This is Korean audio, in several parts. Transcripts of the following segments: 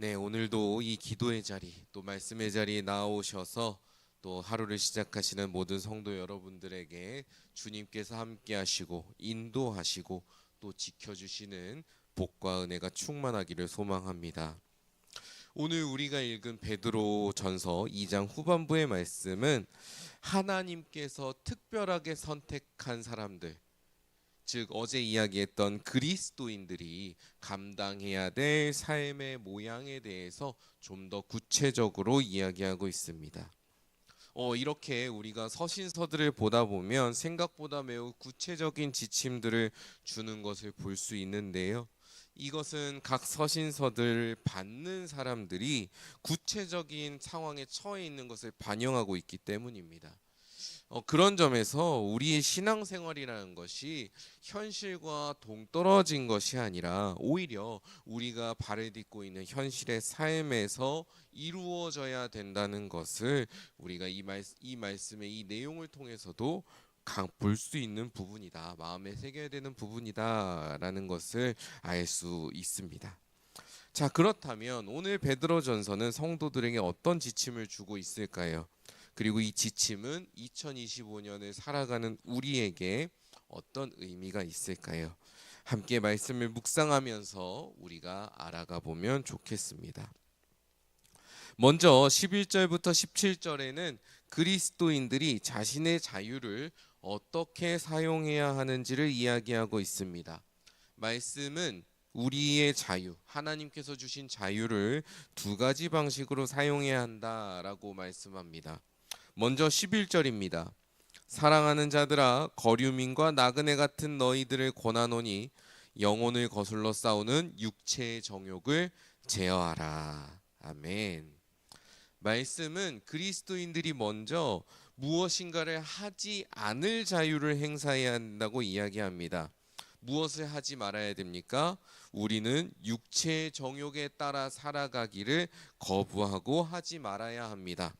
네, 오늘도 이 기도의 자리, 또 말씀의 자리에 나오셔서 또 하루를 시작하시는 모든 성도 여러분들에게 주님께서 함께 하시고 인도하시고 또 지켜 주시는 복과 은혜가 충만하기를 소망합니다. 오늘 우리가 읽은 베드로 전서 2장 후반부의 말씀은 하나님께서 특별하게 선택한 사람들, 즉 어제 이야기했던 그리스도인들이 감당해야 될 삶의 모양에 대해서 좀 더 구체적으로 이야기하고 있습니다. 어, 이렇게 우리가 서신서들을 보다 보면 생각보다 매우 구체적인 지침들을 주는 것을 볼 수 있는데요. 이것은 각 서신서들 받는 사람들이 구체적인 상황에 처해 있는 것을 반영하고 있기 때문입니다. 어, 그런 점에서 우리의 신앙생활이라는 것이 현실과 동떨어진 것이 아니라 오히려 우리가 발을 딛고 있는 현실의 삶에서 이루어져야 된다는 것을 우리가 이, 말, 이 말씀의 이 내용을 통해서도 볼수 있는 부분이다. 마음에 새겨야 되는 부분이다라는 것을 알 수 있습니다. 자, 그렇다면 오늘 베드로전서는 성도들에게 어떤 지침을 주고 있을까요? 그리고 이 지침은 2025년을 살아가는 우리에게 어떤 의미가 있을까요? 함께 말씀을 묵상하면서 우리가 알아가 보면 좋겠습니다. 먼저 11절부터 17절에는 그리스도인들이 자신의 자유를 어떻게 사용해야 하는지를 이야기하고 있습니다. 말씀은 우리의 자유, 하나님께서 주신 자유를 두 가지 방식으로 사용해야 한다라고 말씀합니다. 먼저 11절입니다. 사랑하는 자들아 거류민과 나그네 같은 너희들을 권하노니 영혼을 거슬러 싸우는 육체의 정욕을 제어하라. 아멘. 말씀은 그리스도인들이 먼저 무엇인가를 하지 않을 자유를 행사해야 한다고 이야기합니다. 무엇을 하지 말아야 됩니까? 우리는 육체의 정욕에 따라 살아가기를 거부하고 하지 말아야 합니다.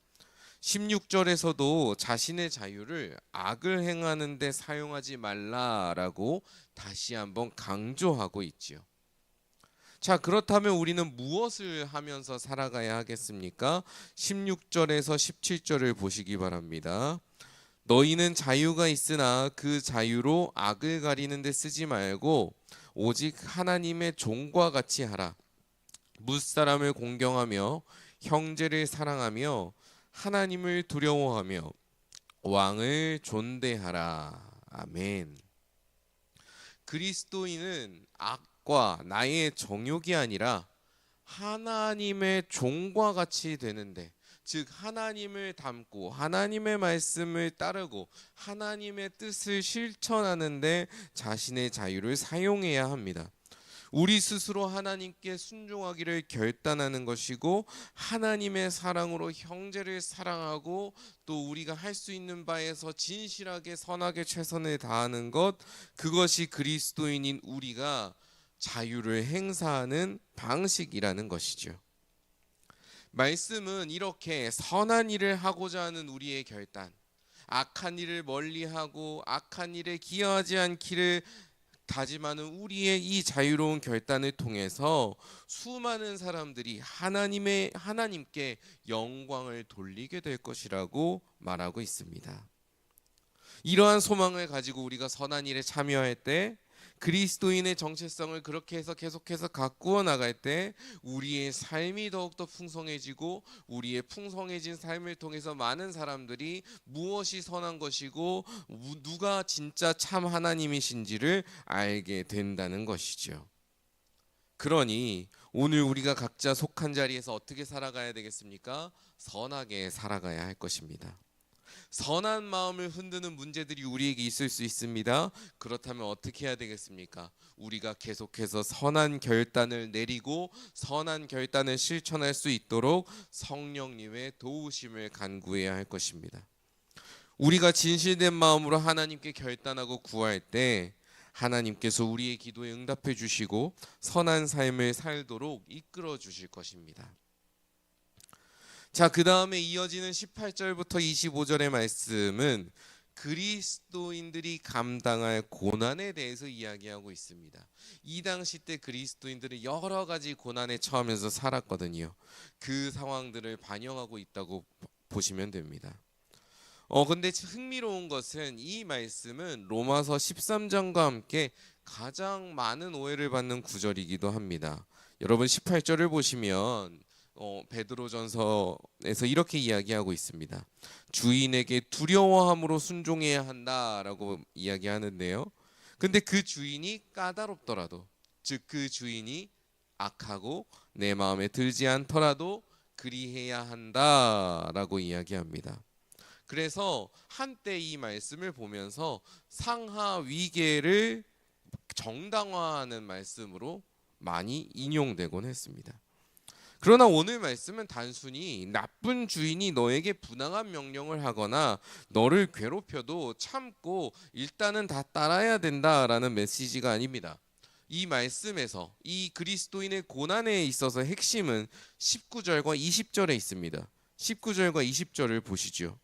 16절에서도 자신의 자유를 악을 행하는 데 사용하지 말라라고 다시 한번 강조하고 있지요. 자, 그렇다면 우리는 무엇을 하면서 살아가야 하겠습니까? 16절에서 17절을 보시기 바랍니다. 너희는 자유가 있으나 그 자유로 악을 가리는 데 쓰지 말고 오직 하나님의 종과 같이 하라. 무사람을 공경하며 형제를 사랑하며 하나님을 두려워하며 왕을 존대하라. 아멘. 그리스도인은 악과 나의 정욕이 아니라 하나님의 종과 같이 되는데 즉 하나님을 닮고 하나님의 말씀을 따르고 하나님의 뜻을 실천하는데 자신의 자유를 사용해야 합니다. 우리 스스로 하나님께 순종하기를 결단하는 것이고 하나님의 사랑으로 형제를 사랑하고 또 우리가 할 수 있는 바에서 진실하게 선하게 최선을 다하는 것 그것이 그리스도인인 우리가 자유를 행사하는 방식이라는 것이죠. 말씀은 이렇게 선한 일을 하고자 하는 우리의 결단, 악한 일을 멀리하고 악한 일에 기여하지 않기를 다짐하는 우리의 이 자유로운 결단을 통해서 수많은 사람들이 하나님의 하나님께 영광을 돌리게 될 것이라고 말하고 있습니다. 이러한 소망을 가지고 우리가 선한 일에 참여할 때 그리스도인의 정체성을 그렇게 해서 계속해서 가꾸어 나갈 때 우리의 삶이 더욱더 풍성해지고 우리의 풍성해진 삶을 통해서 많은 사람들이 무엇이 선한 것이고 누가 진짜 참 하나님이신지를 알게 된다는 것이죠. 그러니 오늘 우리가 각자 속한 자리에서 어떻게 살아가야 되겠습니까? 선하게 살아가야 할 것입니다. 선한 마음을 흔드는 문제들이 우리에게 있을 수 있습니다. 그렇다면 어떻게 해야 되겠습니까? 우리가 계속해서 선한 결단을 내리고 선한 결단을 실천할 수 있도록 성령님의 도우심을 간구해야 할 것입니다. 우리가 진실된 마음으로 하나님께 결단하고 구할 때 하나님께서 우리의 기도에 응답해 주시고 선한 삶을 살도록 이끌어 주실 것입니다. 자, 그 다음에 이어지는 18절부터 25절의 말씀은 그리스도인들이 감당할 고난에 대해서 이야기하고 있습니다. 이 당시 때 그리스도인들은 여러 가지 고난에 처하면서 살았거든요. 그 상황들을 반영하고 있다고 보시면 됩니다. 어 근데 흥미로운 것은 이 말씀은 로마서 13장과 함께 가장 많은 오해를 받는 구절이기도 합니다. 여러분 18절을 보시면 어, 베드로전서에서 이렇게 이야기하고 있습니다. 주인에게 두려워함으로 순종해야 한다라고 이야기하는데요. 근데 그 주인이 까다롭더라도 즉 그 주인이 악하고 내 마음에 들지 않더라도 그리해야 한다라고 이야기합니다. 그래서 한때 이 말씀을 보면서 상하 위계를 정당화하는 말씀으로 많이 인용되곤 했습니다. 그러나 오늘 말씀은 단순히 나쁜 주인이 너에게 분항한 명령을 하거나 너를 괴롭혀도 참고 일단은 다 따라야 된다라는 메시지가 아닙니다. 이 말씀에서 이 그리스도인의 고난에 있어서 핵심은 19절과 20절에 있습니다. 19절과 20절을 보시죠.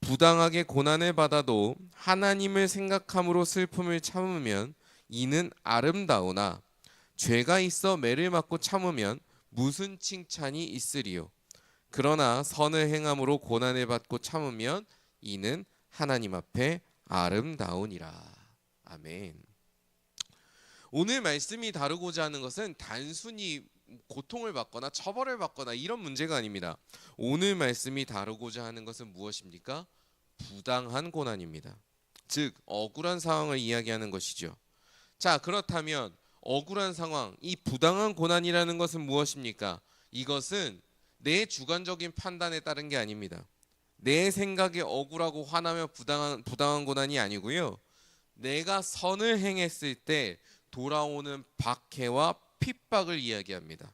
부당하게 고난을 받아도 하나님을 생각함으로 슬픔을 참으면 이는 아름다우나 죄가 있어 매를 맞고 참으면 무슨 칭찬이 있으리요? 그러나 선을 행함으로 고난을 받고 참으면 이는 하나님 앞에 아름다우니라. 아멘. 오늘 말씀이 다루고자 하는 것은 단순히 고통을 받거나 처벌을 받거나 이런 문제가 아닙니다. 오늘 말씀이 다루고자 하는 것은 무엇입니까? 부당한 고난입니다. 즉 억울한 상황을 이야기하는 것이죠. 자 그렇다면 억울한 상황, 이 부당한 고난이라는 것은 무엇입니까? 이것은 내 주관적인 판단에 따른 게 아닙니다. 내 생각에 억울하고 화나며 부당한 부당한 고난이 아니고요. 내가 선을 행했을 때 돌아오는 박해와 핍박을 이야기합니다.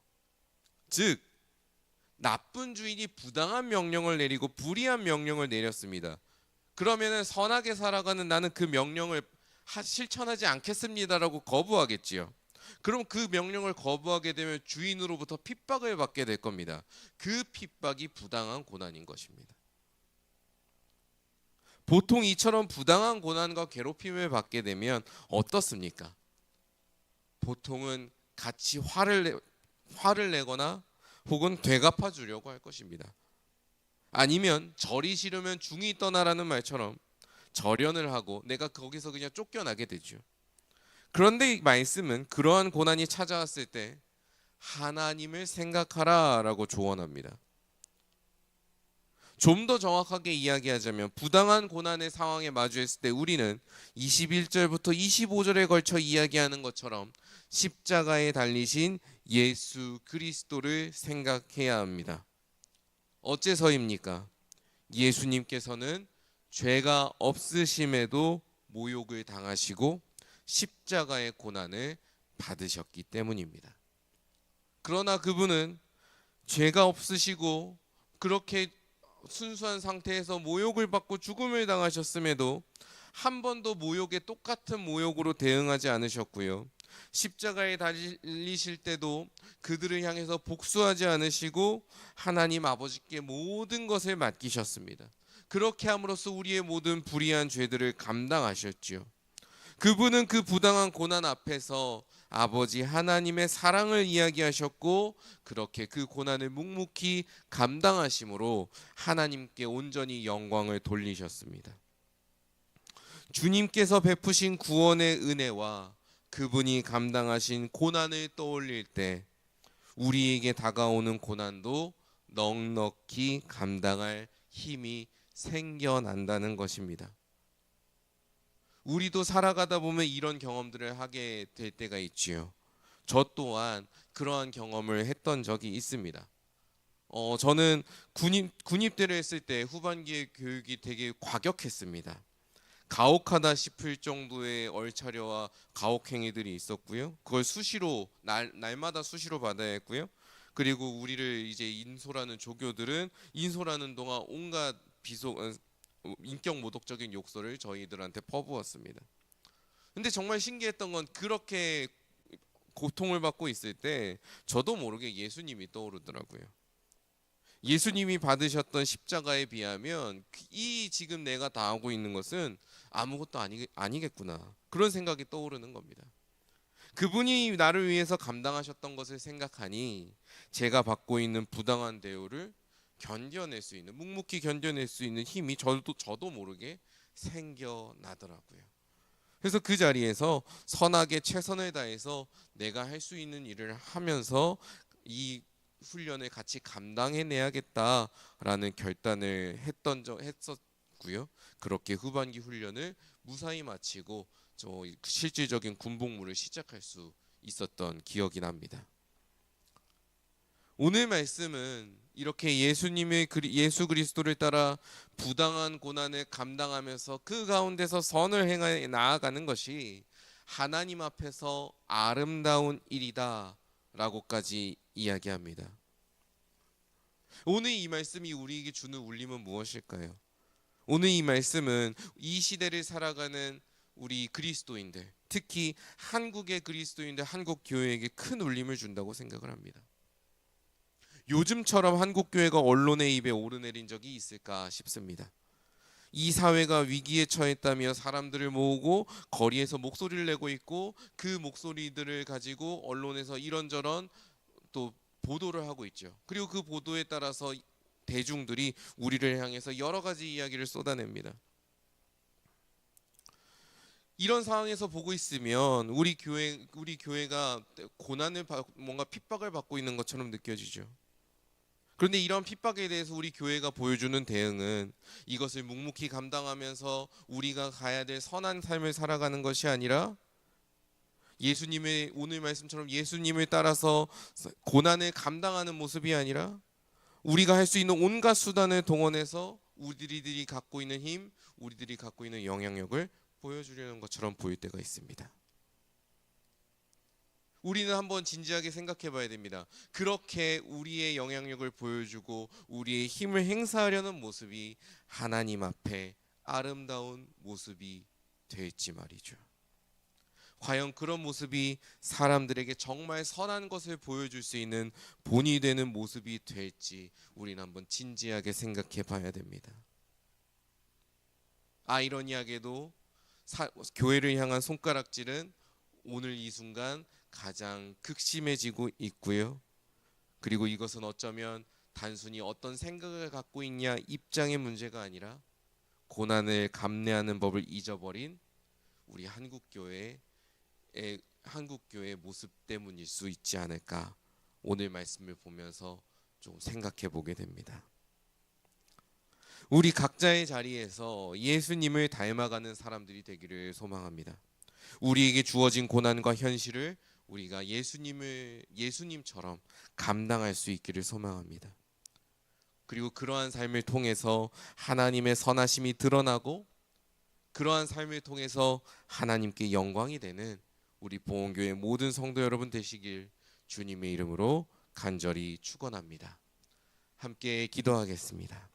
즉 나쁜 주인이 부당한 명령을 내리고 불의한 명령을 내렸습니다. 그러면은 선하게 살아가는 나는 그 명령을 하, 실천하지 않겠습니다라고 거부하겠지요. 그럼 그 명령을 거부하게 되면 주인으로부터 핍박을 받게 될 겁니다. 그 핍박이 부당한 고난인 것입니다. 보통 이처럼 부당한 고난과 괴롭힘을 받게 되면 어떻습니까? 보통은 같이 화를 내, 화를 내거나 혹은 되갚아 주려고 할 것입니다. 아니면 절이 싫으면 중이 떠나라는 말처럼 절연을 하고 내가 거기서 그냥 쫓겨나게 되죠. 그런데 이 말씀은 그러한 고난이 찾아왔을 때 하나님을 생각하라라고 조언합니다. 좀 더 정확하게 이야기하자면 부당한 고난의 상황에 마주했을 때 우리는 21절부터 25절에 걸쳐 이야기하는 것처럼 십자가에 달리신 예수 그리스도를 생각해야 합니다. 어째서입니까? 예수님께서는 죄가 없으심에도 모욕을 당하시고 십자가의 고난을 받으셨기 때문입니다. 그러나 그분은 죄가 없으시고 그렇게 순수한 상태에서 모욕을 받고 죽음을 당하셨음에도 한 번도 모욕에 똑같은 모욕으로 대응하지 않으셨고요. 십자가에 달리실 때도 그들을 향해서 복수하지 않으시고 하나님 아버지께 모든 것을 맡기셨습니다. 그렇게 함으로써 우리의 모든 불의한 죄들을 감당하셨지요. 그분은 그 부당한 고난 앞에서 아버지 하나님의 사랑을 이야기하셨고 그렇게 그 고난을 묵묵히 감당하심으로 하나님께 온전히 영광을 돌리셨습니다. 주님께서 베푸신 구원의 은혜와 그분이 감당하신 고난을 떠올릴 때 우리에게 다가오는 고난도 넉넉히 감당할 힘이 생겨난다는 것입니다. 우리도 살아가다 보면 이런 경험들을 하게 될 때가 있지요. 저 또한 그러한 경험을 했던 적이 있습니다. 어, 저는 군입 군입대를 했을 때 후반기의 교육이 되게 과격했습니다. 가혹하다 싶을 정도의 얼차려와 가혹 행위들이 있었고요. 그걸 수시로 날 날마다 수시로 받아야 했고요. 그리고 우리를 이제 인솔하는 조교들은 인솔하는 동안 온갖 비속 어, 인격 모독적인 욕설을 저희들한테 퍼부었습니다. 근데 정말 신기했던 건 그렇게 고통을 받고 있을 때 저도 모르게 예수님이 떠오르더라고요. 예수님이 받으셨던 십자가에 비하면 이 지금 내가 당하고 있는 것은 아무것도 아니, 아니겠구나 그런 생각이 떠오르는 겁니다. 그분이 나를 위해서 감당하셨던 것을 생각하니 제가 받고 있는 부당한 대우를 견뎌낼 수 있는 묵묵히 견뎌낼 수 있는 힘이 저도 저도 모르게 생겨나더라고요. 그래서 그 자리에서 선하게 최선을 다해서 내가 할 수 있는 일을 하면서 이 훈련을 같이 감당해내야겠다라는 결단을 했던 적 했었고요. 그렇게 후반기 훈련을 무사히 마치고 저 실질적인 군복무를 시작할 수 있었던 기억이 납니다. 오늘 말씀은 이렇게 예수님의 예수 그리스도를 따라 부당한 고난을 감당하면서 그 가운데서 선을 행해 나아가는 것이 하나님 앞에서 아름다운 일이다라고까지 이야기합니다. 오늘 이 말씀이 우리에게 주는 울림은 무엇일까요? 오늘 이 말씀은 이 시대를 살아가는 우리 그리스도인들, 특히 한국의 그리스도인들, 한국 교회에게 큰 울림을 준다고 생각을 합니다. 요즘처럼 한국 교회가 언론의 입에 오르내린 적이 있을까 싶습니다. 이 사회가 위기에 처했다며 사람들을 모으고 거리에서 목소리를 내고 있고 그 목소리들을 가지고 언론에서 이런저런 또 보도를 하고 있죠. 그리고 그 보도에 따라서 대중들이 우리를 향해서 여러 가지 이야기를 쏟아냅니다. 이런 상황에서 보고 있으면 우리 교회 우리 교회가 고난을 받, 뭔가 핍박을 받고 있는 것처럼 느껴지죠. 그런데 이런 핍박에 대해서 우리 교회가 보여주는 대응은 이것을 묵묵히 감당하면서 우리가 가야 될 선한 삶을 살아가는 것이 아니라 예수님의 오늘 말씀처럼 예수님을 따라서 고난을 감당하는 모습이 아니라 우리가 할 수 있는 온갖 수단을 동원해서 우리들이 갖고 있는 힘, 우리들이 갖고 있는 영향력을 보여주려는 것처럼 보일 때가 있습니다. 우리는 한번 진지하게 생각해 봐야 됩니다. 그렇게 우리의 영향력을 보여주고 우리의 힘을 행사하려는 모습이 하나님 앞에 아름다운 모습이 될지 말이죠. 과연 그런 모습이 사람들에게 정말 선한 것을 보여줄 수 있는 본이 되는 모습이 될지 우리는 한번 진지하게 생각해 봐야 됩니다. 아이러니하게도 사, 교회를 향한 손가락질은 오늘 이 순간 가장 극심해지고 있고요. 그리고 이것은 어쩌면 단순히 어떤 생각을 갖고 있냐 입장의 문제가 아니라 고난을 감내하는 법을 잊어버린 우리 한국 교회의 한국 교회의 모습 때문일 수 있지 않을까 오늘 말씀을 보면서 좀 생각해 보게 됩니다. 우리 각자의 자리에서 예수님을 닮아가는 사람들이 되기를 소망합니다. 우리에게 주어진 고난과 현실을 우리가 예수님을 예수님처럼 감당할 수 있기를 소망합니다. 그리고 그러한 삶을 통해서 하나님의 선하심이 드러나고 그러한 삶을 통해서 하나님께 영광이 되는 우리 보험교회 모든 성도 여러분 되시길 주님의 이름으로 간절히 축원합니다. 함께 기도하겠습니다.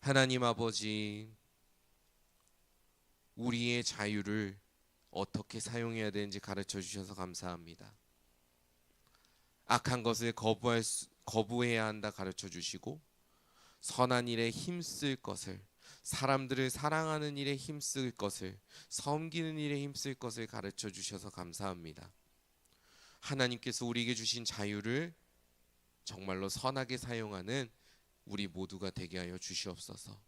하나님 아버지 우리의 자유를 어떻게 사용해야 되는지 가르쳐 주셔서 감사합니다. 악한 것을 거부할 수, 거부해야 한다 가르쳐 주시고 선한 일에 힘쓸 것을 사람들을 사랑하는 일에 힘쓸 것을 섬기는 일에 힘쓸 것을 가르쳐 주셔서 감사합니다. 하나님께서 우리에게 주신 자유를 정말로 선하게 사용하는 우리 모두가 되게 하여 주시옵소서.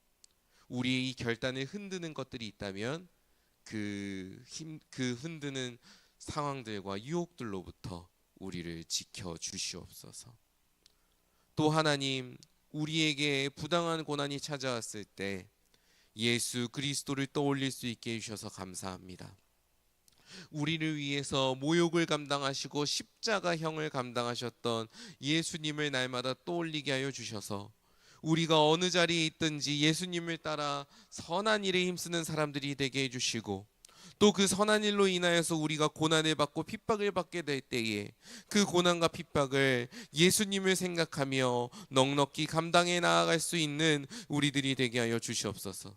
우리의 이 결단을 흔드는 것들이 있다면 그 힘, 그 흔드는 상황들과 유혹들로부터 우리를 지켜 주시옵소서. 또 하나님, 우리에게 부당한 고난이 찾아왔을 때 예수 그리스도를 떠올릴 수 있게 해주셔서 감사합니다. 우리를 위해서 모욕을 감당하시고 십자가형을 감당하셨던 예수님을 날마다 떠올리게 하여 주셔서 우리가 어느 자리에 있든지 예수님을 따라 선한 일에 힘쓰는 사람들이 되게 해주시고 또 그 선한 일로 인하여서 우리가 고난을 받고 핍박을 받게 될 때에 그 고난과 핍박을 예수님을 생각하며 넉넉히 감당해 나아갈 수 있는 우리들이 되게 하여 주시옵소서.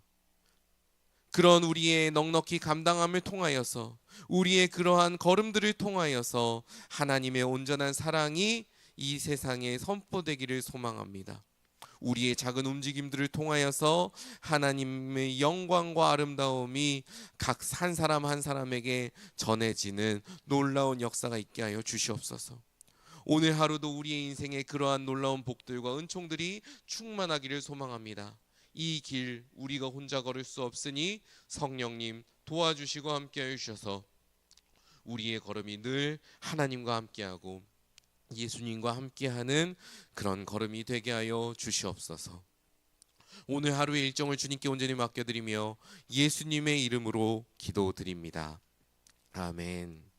그런 우리의 넉넉히 감당함을 통하여서 우리의 그러한 걸음들을 통하여서 하나님의 온전한 사랑이 이 세상에 선포되기를 소망합니다. 우리의 작은 움직임들을 통하여서 하나님의 영광과 아름다움이 각 한 사람 한 사람에게 전해지는 놀라운 역사가 있게 하여 주시옵소서. 오늘 하루도 우리의 인생에 그러한 놀라운 복들과 은총들이 충만하기를 소망합니다. 이 길 우리가 혼자 걸을 수 없으니 성령님 도와주시고 함께해 주셔서 우리의 걸음이 늘 하나님과 함께하고 예수님과 함께하는 그런 걸음이 되게 하여 주시옵소서. 오늘 하루의 일정을 주님께 온전히 맡겨드리며 예수님의 이름으로 기도드립니다. 아멘.